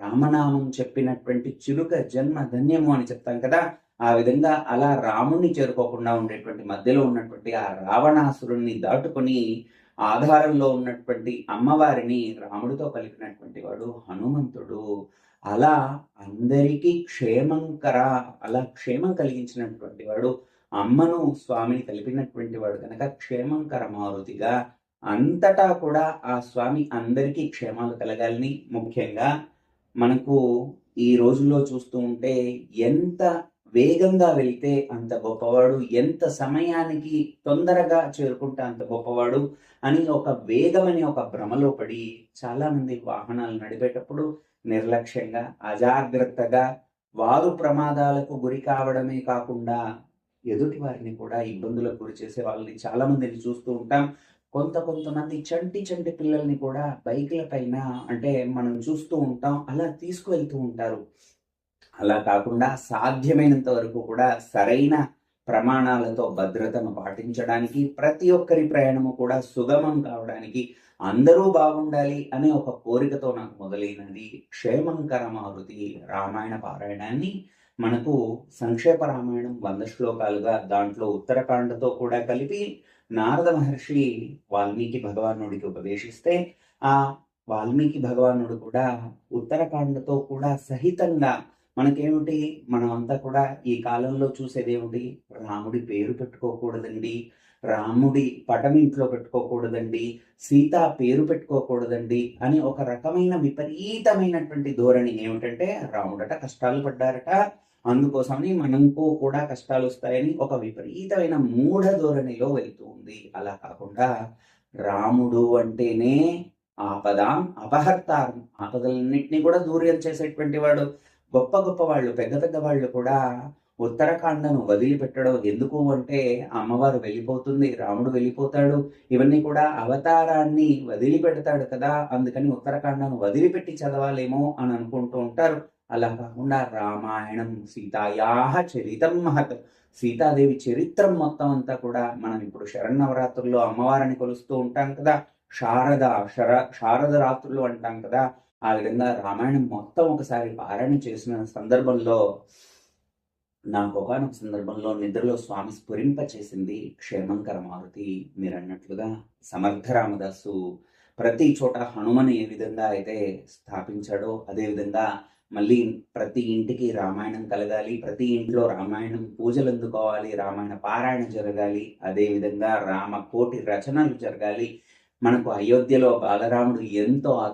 రామనామం చెప్పినటువంటి చిలుక జన్మ ధన్యము అని చెప్తాం కదా. ఆ విధంగా అలా రాముణ్ణి చేరుకోకుండా ఉండేటువంటి మధ్యలో ఉన్నటువంటి ఆ రావణాసురుణ్ణి దాటుకొని ఆధారంలో ఉన్నటువంటి అమ్మవారిని రాముడితో కలిపినటువంటి వాడు హనుమంతుడు. అలా అందరికీ క్షేమంకర అలా క్షేమం కలిగించినటువంటి వాడు అమ్మను స్వామిని కలిపినటువంటి వాడు కనుక క్షేమంకర మారుతిగా. అంతటా కూడా ఆ స్వామి అందరికీ క్షేమాలు కలగాలని ముఖ్యంగా మనకు ఈ రోజుల్లో చూస్తూ ఉంటే ఎంత వేగంగా వెళ్తే అంత గొప్పవాడు ఎంత సమయానికి తొందరగా చేరుకుంటే అంత గొప్పవాడు అని ఒక వేగం అనే ఒక భ్రమలో పడి చాలామంది వాహనాలు నడిపేటప్పుడు నిర్లక్ష్యంగా అజాగ్రత్తగా వారు ప్రమాదాలకు గురి కావడమే కాకుండా ఎదుటి వారిని కూడా ఇబ్బందులకు గురి చేసే వాళ్ళని చాలా మందిని చూస్తూ ఉంటాం. కొంత కొంతమంది చంటి చంటి పిల్లల్ని కూడా బైకుల పైన అంటే మనం చూస్తూ ఉంటాం అలా తీసుకువెళ్తూ ఉంటారు. అలా కాకుండా సాధ్యమైనంత వరకు కూడా సరైన ప్రమాణాలతో భద్రతను పాటించడానికి ప్రతి ఒక్కరి ప్రయాణము కూడా సుగమం కావడానికి అందరూ బాగుండాలి అనే ఒక కోరికతో నాకు మొదలైనది క్షేమంకర మారుతి రామాయణ పారాయణాన్ని. మనకు సంక్షేప రామాయణం వంద శ్లోకాలుగా దాంట్లో ఉత్తరకాండతో కూడా కలిపి నారద మహర్షి వాల్మీకి భగవానుడికి ఉపదేశిస్తే ఆ వాల్మీకి భగవానుడు కూడా ఉత్తరకాండతో కూడా సహితంగా మనకేమిటి? మనం అంతా కూడా ఈ కాలంలో చూసేదేమిటి రాముడి పేరు పెట్టుకోకూడదండి. రాముడి పటం ఇంట్లో పెట్టుకోకూడదండి. సీత పేరు పెట్టుకోకూడదండి అని ఒక రకమైన విపరీతమైనటువంటి ధోరణి ఏమిటంటే రాముడట కష్టాలు పడ్డారట. అందుకోసమని మనకు కూడా కష్టాలు వస్తాయని ఒక విపరీతమైన మూఢ ధోరణిలో వెళ్తూ ఉంది. అలా కాకుండా రాముడు అంటేనే ఆపద అపహర్తారం ఆపదలన్నింటినీ కూడా దూరం చేసేటువంటి వాడు. గొప్ప గొప్ప వాళ్ళు పెద్ద పెద్ద వాళ్ళు కూడా ఉత్తరాఖండను వదిలిపెట్టడం ఎందుకు అంటే అమ్మవారు వెళ్ళిపోతుంది రాముడు వెళ్ళిపోతాడు ఇవన్నీ కూడా అవతారాన్ని వదిలిపెడతాడు కదా అందుకని ఉత్తరాఖండను వదిలిపెట్టి చదవాలేమో అని అనుకుంటూ ఉంటారు. అలా కాకుండా రామాయణం సీతాయాహ చరితం మహత్ సీతాదేవి చరిత్రం మొత్తం అంతా కూడా మనం ఇప్పుడు శరణవరాత్రుల్లో అమ్మవారిని కొలుస్తూ ఉంటాం కదా శారద శర శారద రాత్రులు అంటాం కదా ఆ విధంగా రామాయణం మొత్తం ఒకసారి పారాయణ చేసిన సందర్భంలో నాకు ఒకనొక సందర్భంలో నిద్రలో స్వామి స్ఫురింప చేసింది క్షేమంకర మారుతి. మీరు అన్నట్లుగా సమర్థ రామదాసు ప్రతి చోట హనుమను ఏ విధంగా అయితే స్థాపించాడో అదే విధంగా మళ్ళీ ప్రతి ఇంటికి రామాయణం కలగాలి ప్రతి ఇంట్లో రామాయణం పూజలు అందుకోవాలి రామాయణ పారాయణ జరగాలి అదే విధంగా రామ కోటి రచనలు జరగాలి. మనకు అయోధ్యలో బాలరాముడు ఎంతో